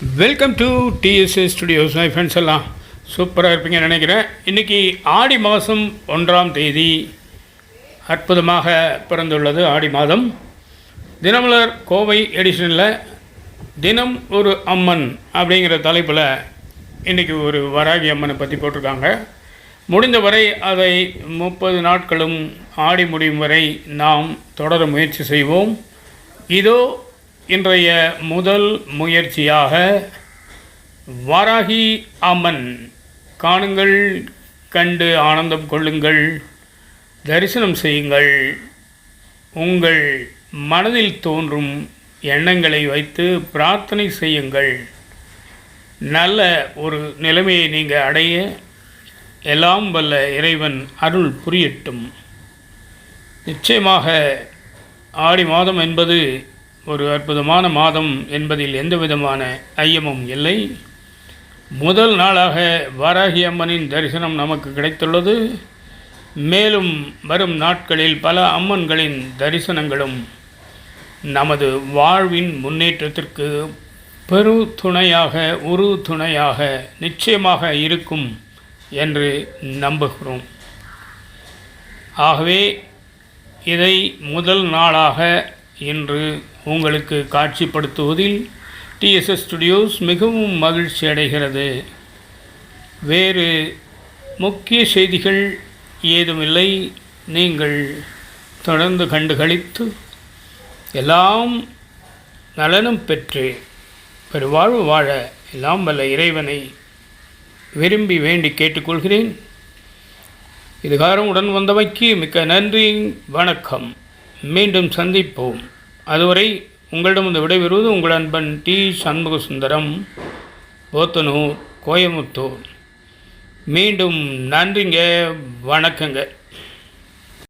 Welcome to DSA studios my friends எல்லாம். சூப்பராக இருப்பீங்கன்னு நினைக்கிறேன். இன்றைக்கி ஆடி மாதம் ஒன்றாம் தேதி அற்புதமாக பிறந்துள்ளது ஆடி மாதம். தினமலர் கோவை எடிஷனில் தினம் ஒரு அம்மன் அப்படிங்கிற தலைப்பில் இன்றைக்கி ஒரு வராகி அம்மனை பற்றி போட்டிருக்காங்க. முடிந்தவரை அதை முப்பது நாட்களும் ஆடி முடியும் வரை நாம் தொடர முயற்சி செய்வோம். இதோ இன்றைய முதல் முயற்சியாக வாராகி அம்மன். காணுங்கள் கண்டு ஆனந்தம் கொள்ளுங்கள் தரிசனம் செய்யுங்கள். உங்கள் மனதில் தோன்றும் எண்ணங்களை வைத்து பிரார்த்தனை செய்யுங்கள். நல்ல ஒரு நிலைமையை நீங்கள் அடைய எல்லாம் வல்ல இறைவன் அருள் புரியட்டும். நிச்சயமாக ஆடி மாதம் என்பது ஒரு அற்புதமான மாதம் என்பதில் எந்த விதமான ஐயமும் இல்லை. முதல் நாளாக வாராகி அம்மனின் தரிசனம் நமக்கு கிடைத்துள்ளது. மேலும் வரும் நாட்களில் பல அம்மன்களின் தரிசனங்களும் நமது வாழ்வின் முன்னேற்றத்திற்கு பெரு துணையாக உரு துணையாக நிச்சயமாக இருக்கும் என்று நம்புகிறோம். ஆகவே இதை முதல் நாளாக இன்று உங்களுக்கு காட்சிப்படுத்துவதில் டிஎஸ்எஸ் ஸ்டுடியோஸ் மிகவும் மகிழ்ச்சி அடைகிறது. வேறு முக்கிய செய்திகள் ஏதுமில்லை. நீங்கள் தொடர்ந்து கண்டுகளித்து எல்லாம் நலனும் பெற்று. பெருவாழ்வு வாழ எல்லாம் வல்ல இறைவனை விரும்பி வேண்டி கேட்டுக்கொள்கிறேன். இதுகாரம் உடன் வந்தமைக்கு மிக்க நன்றி. வணக்கம். மீண்டும் சந்திப்போம். அதுவரை உங்களிடம் இந்த விடைபெறுவது உங்கள் அன்பன் டி. சண்முக சுந்தரம் போத்தனூர் கோயமுத்தூர் மீண்டும் நன்றிங்க வணக்கங்க.